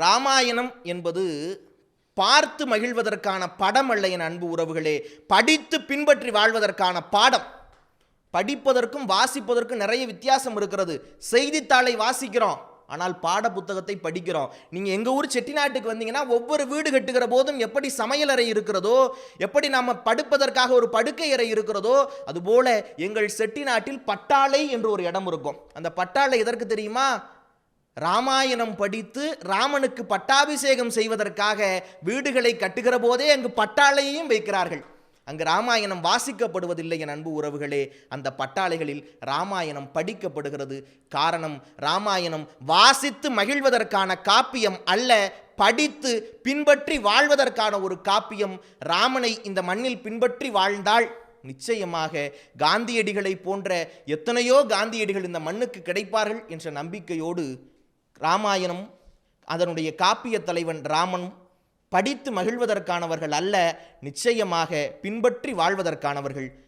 ராமாயணம் என்பது பார்த்து மகிழ்வதற்கான படம் அல்ல என் அன்பு உறவுகளே. படித்து பின்பற்றி வாழ்வதற்கான பாடம். படிப்பதற்கும் வாசிப்பதற்கும் நிறைய வித்தியாசம் இருக்கிறது. செய்தித்தாளை வாசிக்கிறோம் ஆனால் பாட புத்தகத்தை படிக்கிறோம். நீங்கள் எங்கள் ஊர் செட்டிநாட்டுக்கு வந்தீங்கன்னா ஒவ்வொரு வீடு கட்டுகிற போதும் எப்படி சமையலறை இருக்கிறதோ எப்படி நாம் படுப்பதற்காக ஒரு படுக்கை அறை இருக்கிறதோ அதுபோல எங்கள் செட்டிநாட்டில் பட்டாளை என்று ஒரு இடம் இருக்கும். அந்த பட்டாளை எதற்கு தெரியுமா? ராமாயணம் படித்து ராமனுக்கு பட்டாபிஷேகம் செய்வதற்காக வீடுகளை கட்டுகிற போதே அங்கு பட்டாளையையும் வைக்கிறார்கள். அங்கு ராமாயணம் வாசிக்கப்படுவதில்லை என் அன்பு உறவுகளே. அந்த பட்டாளைகளில் ராமாயணம் படிக்கப்படுகிறது. காரணம் ராமாயணம் வாசித்து மகிழ்வதற்கான காப்பியம் அல்ல படித்து பின்பற்றி வாழ்வதற்கான ஒரு காப்பியம். ராமனை இந்த மண்ணில் பின்பற்றி வாழ்ந்தால் நிச்சயமாக காந்தியடிகளை போன்ற எத்தனையோ காந்தியடிகள் இந்த மண்ணுக்கு கிடைப்பார்கள் என்ற நம்பிக்கையோடு ராமாயணம் அதனுடைய காப்பிய தலைவன் ராமன் படித்து மகிழ்வதற்கானவர்கள் அல்ல நிச்சயமாக பின்பற்றி வாழ்வதற்கானவர்கள்.